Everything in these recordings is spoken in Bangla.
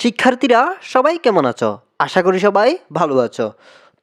শিক্ষার্থীরা, সবাই কেমন আছো? আশা করি সবাই ভালো আছো।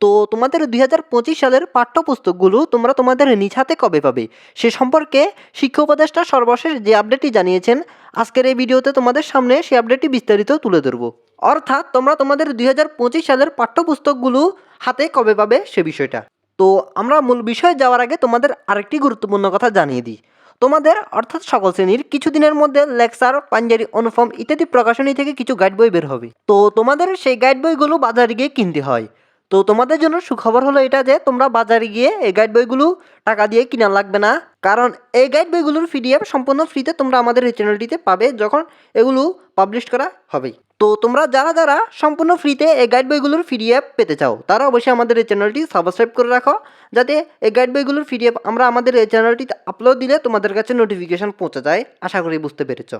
তো তোমাদের দুই হাজার পঁচিশ সালের পাঠ্যপুস্তকগুলো তোমরা তোমাদের নিজ হাতে কবে পাবে? সে সম্পর্কে শিক্ষা উপদেষ্টা সর্বশেষ যে আপডেটটি জানিয়েছেন, আজকের এই ভিডিওতে তোমাদের সামনে সেই আপডেটটি বিস্তারিত তুলে ধরবো। অর্থাৎ তোমরা তোমাদের দুই হাজার পঁচিশ সালের পাঠ্যপুস্তকগুলো হাতে কবে পাবে সে বিষয়টা? তো আমরা মূল বিষয়ে যাওয়ার আগে তোমাদের আরেকটি গুরুত্বপূর্ণ কথা জানিয়ে দিই। তোমাদের, অর্থাৎ সকল শ্রেণির কিছুদিনের মধ্যে লেকচার পাঞ্জারি অনুফর্ম ইত্যাদি প্রকাশনী থেকে কিছু গাইড বই বের হবে। তো তোমাদের সেই গাইড বইগুলো বাজারে গিয়ে কিনতে হয়। তো তোমাদের জন্য সুখবর হলো এটা যে, তোমরা বাজারে গিয়ে এই গাইড বইগুলো টাকা দিয়ে কিনা লাগবে না। কারণ এই গাইড বইগুলোর পিডিএফ সম্পূর্ণ ফ্রিতে তোমরা আমাদের এই চ্যানেলটিতে পাবে যখন এগুলো পাবলিশ করা হবে। তো তোমরা যারা যারা সম্পূর্ণ ফ্রিতে এই গাইড বইগুলোর পিডিএফ পেতে চাও, তারা অবশ্যই আমাদের এই চ্যানেলটি সাবস্ক্রাইব করে রাখো, যাতে এই গাইড বইগুলোর ফ্রি অ্যাপ আমরা আমাদের এই চ্যানেলটিতে আপলোড দিলে তোমাদের কাছে নোটিফিকেশন পৌঁছে যায়, আশা করি বুঝতে পেরেছ।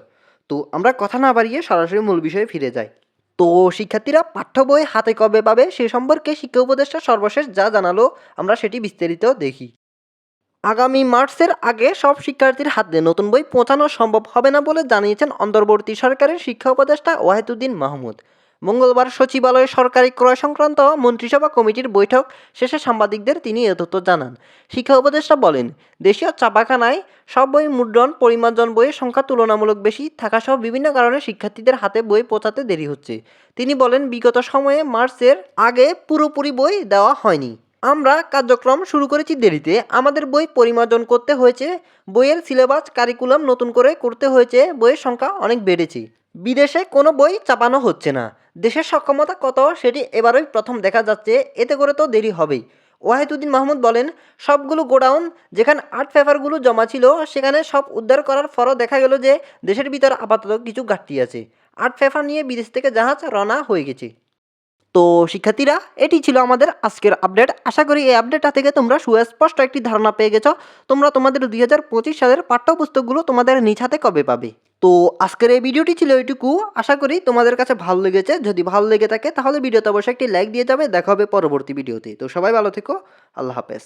তো আমরা কথা না বাড়িয়ে সরাসরি মূল বিষয়ে ফিরে যাই। তো শিক্ষার্থীরা পাঠ্য বই হাতে কবে পাবে সে সম্পর্কে শিক্ষা উপদেষ্টা সর্বশেষ যা জানালো, আমরা সেটি বিস্তারিত দেখি। আগামী মার্চের আগে সব শিক্ষার্থীর হাতে নতুন বই পৌঁছানো সম্ভব হবে না বলে জানিয়েছেন অন্তর্বর্তী সরকারের শিক্ষা উপদেষ্টা ওয়াহিদুদ্দিন মাহমুদ। মঙ্গলবার সচিবালয়ে সরকারি ক্রয় সংক্রান্ত মন্ত্রিসভা কমিটির বৈঠক শেষে সাংবাদিকদের তিনি এ তথ্য জানান। শিক্ষা উপদেষ্টা বলেন, দেশীয় চাপাখানায় সব বই মুদ্রণ, পরিমার্জন বইয়ের সংখ্যা তুলনামূলক বেশি, থাকাসহ বিভিন্ন কারণে শিক্ষার্থীদের হাতে বই পৌঁছাতে দেরি হচ্ছে। তিনি বলেন, বিগত সময়ে মার্চের আগে পুরোপুরি বই দেওয়া হয়নি। আমরা কার্যক্রম শুরু করেছি দেরিতে। আমাদের বই পরিমার্জন করতে হয়েছে। বইয়ের সিলেবাস কারিকুলাম নতুন করে করতে হয়েছে। বইয়ের সংখ্যা অনেক বেড়েছে। বিদেশে কোনো বই চাপানো হচ্ছে না। দেশের সক্ষমতা কত সেটি এবারই প্রথম দেখা যাচ্ছে। এতে করে তো দেরি হবেই। ওয়াহিদুদ্দিন মাহমুদ বলেন, সবগুলো গোডাউন যেখানে আর্ট পেপারগুলো জমা ছিল, সেখানে সব উদ্ধার করার পরও দেখা গেল যে দেশের ভিতর আপাতত কিছু ঘাটতি আছে। আর্ট পেপার নিয়ে বিদেশ থেকে জাহাজ রওনা হয়ে গেছে। তো শিক্ষার্থীরা, এটি ছিল আমাদের আজকের আপডেট আশা করি এই আপডেটটা থেকে তোমরা সুস্পষ্ট একটি ধারণা পেয়ে গেছো। তোমরা তোমাদের দুই হাজার পঁচিশ সালের পাঠ্যপুস্তকগুলো তোমাদের নিজ হাতে কবে পাবে? তো আজকের এই ভিডিওটি ছিল এইটুকু। আশা করি তোমাদের কাছে ভালো লেগেছে। যদি ভালো লেগে থাকে, তাহলে ভিডিওতে অবশ্যই একটি লাইক দিয়ে যাবে। দেখা হবে পরবর্তী ভিডিওতে তো সবাই ভালো থেকো। আল্লাহ হাফেজ।